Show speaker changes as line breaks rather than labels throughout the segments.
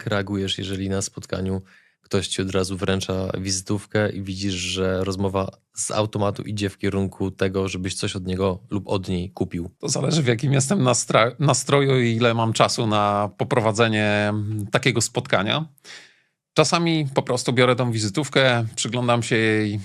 Jak reagujesz, jeżeli na spotkaniu ktoś ci od razu wręcza wizytówkę i widzisz, że rozmowa z automatu idzie w kierunku tego, żebyś coś od niego lub od niej kupił?
To zależy w jakim jestem nastroju i ile mam czasu na poprowadzenie takiego spotkania. Czasami po prostu biorę tą wizytówkę, przyglądam się jej.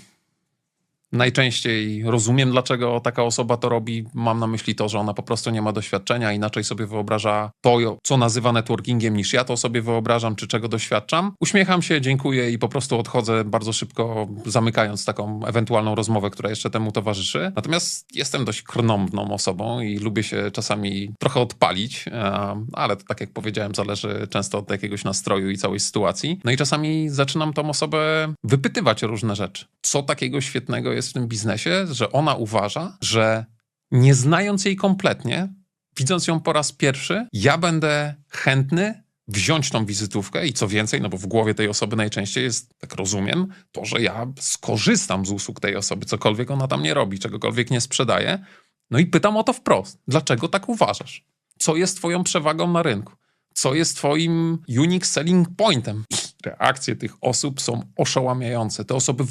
Najczęściej rozumiem, dlaczego taka osoba to robi. Mam na myśli to, że ona po prostu nie ma doświadczenia, inaczej sobie wyobraża to, co nazywa networkingiem, niż ja to sobie wyobrażam, czy czego doświadczam. Uśmiecham się, dziękuję i po prostu odchodzę bardzo szybko, zamykając taką ewentualną rozmowę, która jeszcze temu towarzyszy. Natomiast jestem dość krnąbną osobą i lubię się czasami trochę odpalić, e, ale to, tak jak powiedziałem, zależy często od jakiegoś nastroju i całej sytuacji. No i czasami zaczynam tą osobę wypytywać o różne rzeczy. Co takiego świetnego jest w tym biznesie, że ona uważa, że nie znając jej kompletnie, widząc ją po raz pierwszy, ja będę chętny wziąć tą wizytówkę i co więcej, no bo w głowie tej osoby najczęściej jest, tak rozumiem, to, że ja skorzystam z usług tej osoby, cokolwiek ona tam nie robi, czegokolwiek nie sprzedaje. No i pytam o to wprost. Dlaczego tak uważasz? Co jest twoją przewagą na rynku? Co jest twoim unique selling pointem? Reakcje tych osób są oszałamiające. Te osoby,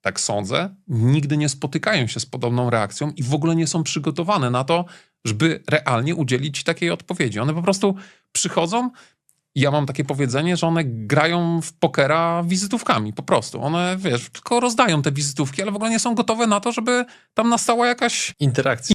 tak sądzę, nigdy nie spotykają się z podobną reakcją i w ogóle nie są przygotowane na to, żeby realnie udzielić takiej odpowiedzi. One po prostu przychodzą ja mam takie powiedzenie, że one grają w pokera wizytówkami, po prostu. One, wiesz, tylko rozdają te wizytówki, ale w ogóle nie są gotowe na to, żeby tam nastała jakaś
Interakcja.